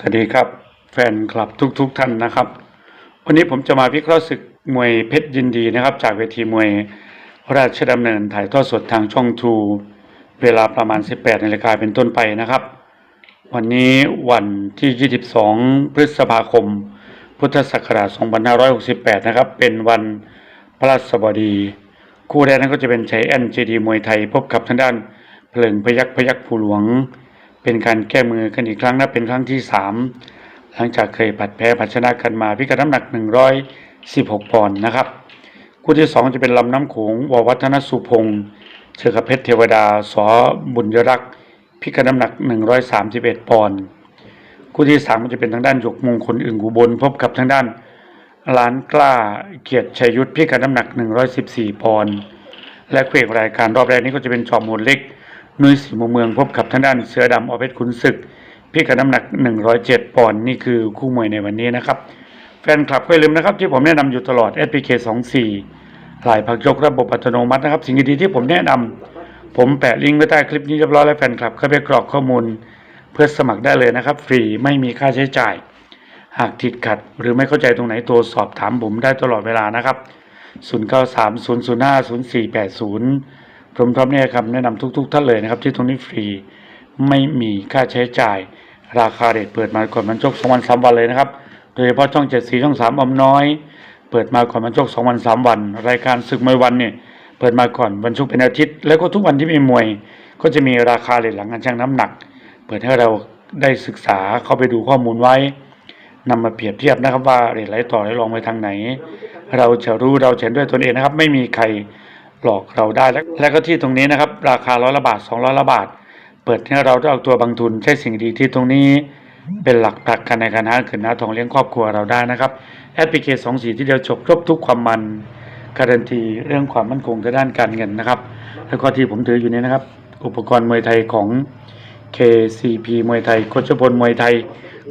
สวัสดีครับ แฟนคลับทุกๆทท่านนะครับ วันนี้ผมจะมาวิเคราะห์ศึกมวยเพชรยินดีนะครับ จากเวทีมวยราชดำเนินถ่ายทอดสดทางช่องทูเวลาประมาณ 18นาฬิกาเป็นต้นไปนะครับ วันนี้วันที่ 22 พฤษภาคม พุทธศักราช 2568 นะครับ เป็นวันพระราชบดี คู่แรกนั้นก็จะเป็นชัยแอนเจดีมวยไทย พบกับทางด้านเพลิงพยักพยักภูหลวง เป็นการแก้มือกันอีกครั้งนะเป็นครั้งที่สามหลังจากเคยผัดแพ้ผัดชนะกันมาพิกัดน้ำหนัก 116 ปอนด์นะครับคู่ที่สองจะเป็นลำน้ำโขงววัฒนสุพงศ์เจอกับเพชรเทวดาสอบุญยรักษ์พิกัดน้ำหนัก 131 ปอนด์คู่ที่สามก็จะเป็นทางด้านหยกมงคลอึ่งอุบลพบกับทางด้านล้านกล้าเกียรติชัยยุทธพิกัดน้ำหนัก 114 ปอนด์และคู่เอกรายการรอบแรกนี้ก็จะเป็นจอมโหดเล็ก นุ้ยสีมุมเมืองพบกับทางด้านเสือดำอเพชรขุนศึกพิกัดน้ำหนัก 107 ปอนด์นี่คือคู่มวยในวันนี้นะครับ แฟนคลับก็อย่าลืมนะครับ ที่ผมแนะนำอยู่ตลอด SPK 24หลายพักยกระบบอัตโนมัตินะครับ สิ่งดีๆที่ผมแนะนำผมแปะลิงก์ไว้ใต้คลิปนี้เรียบร้อยแล้วแฟนคลับเข้าไปกรอกข้อมูล เพื่อสมัครได้เลยนะครับ ฟรีไม่มีค่าใช้จ่าย หากติดขัด หรือไม่เข้าใจตรงไหนตัวสอบถามผมได้ตลอดเวลานะครับ 0930050480 ผมพร้อมแน่คำแนะนำทุก ๆ ท่านเลยนะครับ ที่ตรงนี้ฟรีไม่มีค่าใช้จ่าย ราคาเรทเปิดมาก่อนมันชกสองวันสามวันเลยนะครับ โดยเฉพาะช่องเจ็ดสีช่องสามอมน้อย เปิดมาก่อนมันชกสองวันสามวัน รายการศึกมวยวันเนี่ยเปิดมาก่อนวันชกเป็นอาทิตย์ แล้วก็ทุกวันที่มีมวย ก็จะมีราคาเรทหลังการชั่งน้ำหนัก เปิดให้เราได้ศึกษาเข้าไปดูข้อมูลไว้นำมาเปรียบเทียบนะครับว่าเรทไหลต่อไหลรองไปทางไหน เราจะรู้เราเห็นด้วยตนเองนะครับ ไม่มีใคร หลอกเราได้และและก็ที่ตรงนี้นะครับ ราคาร้อยละบาทสองร้อยละบาท เปิดให้เราได้เอาตัวบางทุนใช้สิ่งดีที่ตรงนี้เป็นหลักผลักกันในการหาเงินหาทองเลี้ยงครอบครัวเราได้นะครับแอปพลิเคชันสองสีที่เดียวจบครบทุกความมันการันตีเรื่องความมั่นคงทางด้านการเงินนะครับ แล้วก็ที่ผมถืออยู่นี้นะครับ อุปกรณ์มวยไทยของ KCP มวยไทยโคชพลมวยไทย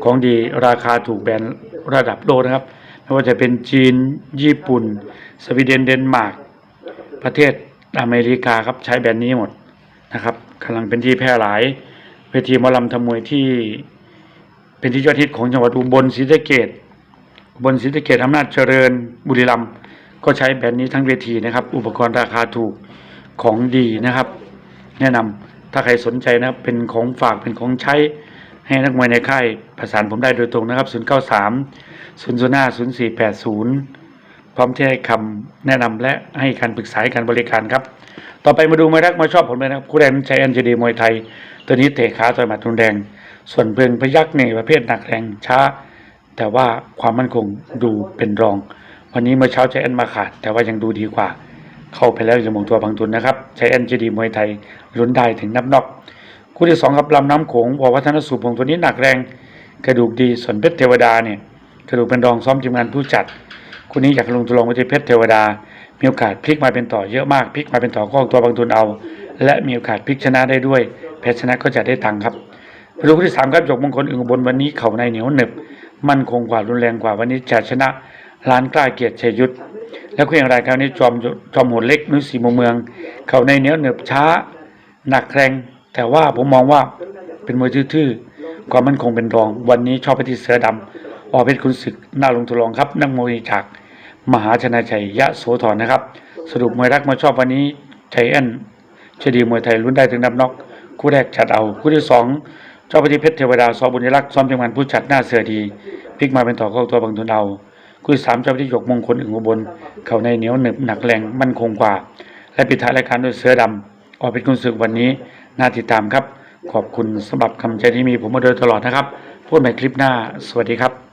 ของดีราคาถูกแบรนด์ระดับโลกนะครับไม่ว่าจะเป็นจีนญี่ปุ่น สวีเดนเดนมาร์ก ประเทศอเมริกาครับใช้แบรนด์นี้หมดนะครับกำลังเป็นที่แพร่หลายเวทีมอลำทำมวยที่เป็นที่ยอดฮิตของจังหวัดอุบลศรีสะเกดอุบลศรีสะเกดอำนาจเจริญบุรีรัมย์ก็ใช้แบรนด์นี้ทั้งเวทีนะครับ อุปกรณ์ราคาถูกของดีนะครับ แนะนำถ้าใครสนใจนะครับเป็นของฝากเป็นของใช้ให้นักมวยในค่ายประสานผมได้โดยตรงนะครับ 093 005 0480 พร้อมที่ให้คำแนะนำและให้การปรึกษาการบริการครับ ต่อไปมาดูมวยรักมาชอบผมเลยนะครับคู่แรกใช้แอนเจดีมวยไทย ตัวนี้เตะขาต่อยหมัดรุนแรง ส่วนเพลิงพยักในประเภทหนักแรงช้า แต่ว่าความมั่นคงดูเป็นรอง วันนี้เมื่อเช้าใช้แอนมาขาด แต่ว่ายังดูดีกว่า เข้าไปแล้วจะมองตัวบางทุนนะครับใช้แอนเจดีมวยไทยลุ้นได้ถึงนับนอกคู่ที่สองครับลำน้ำโขงวอวัฒนสุพงตัวนี้หนักแรง กระดูกดีส่วนเพชรเทวดาเนี่ยกระดูกเป็นรองซ้อมทีมงานผู้จัด คู่นี้อยากลงตัวลงไปที่เพชรเทวดา มีโอกาสพลิกมาเป็นต่อเยอะมากพลิกมาเป็นต่อก็ออตัวบางทุนเอา และมีโอกาสพลิกชนะได้ด้วยแพ้ชนะก็จะได้ตังค์ครับไปดูคู่ที่สามครับยกมงคลอึ่งบนวันนี้เข่าในเหนียวหนึบ มั่นคงกว่ารุนแรงกว่าวันนี้จะชนะล้านกล้าเกียรติชัยยุทธและคู่อย่างไรคราวนี้จอมจอมโหดเล็กนุสีมุมเมือง เข่าในเหนียวหนึบช้า หนักแรง แต่ว่าผมมองว่าเป็นมวยทื่อๆความมั่นคงเป็นรอง วันนี้ชอบไปที่เสือดำ อเป็นคุณศึกน่าลงทุลองครับ นักมวยจากมหาชนะชัยยะโสธรนะครับ สรุปมวยรักมาชอบวันนี้ใจแอนเชดีมวยไทยรุ่นได้ถึงนับน็อกคู่แรกจัดเอา คู่ที่สองเจ้าปฏิเพชรเทวดาซอบุญยรักษ์ซ้อมจังหวัดผู้จัดหน้าเสือดีพลิกมาเป็นต่อเข้าตัวบางทุนเอาคู่ที่สามเจ้าปฏิหยกมงคลอึ่งอุบลเข่าในเหนียวหนึบหนักแรงมั่นคงกว่า และปิดท้ายรายการด้วยเสือดำออกเป็นคุณศึกวันนี้น่าติดตามครับ ขอบคุณสำหรับคำใจที่มีผมมาโดยตลอดนะครับพูดใหม่คลิปหน้า สวัสดีครับ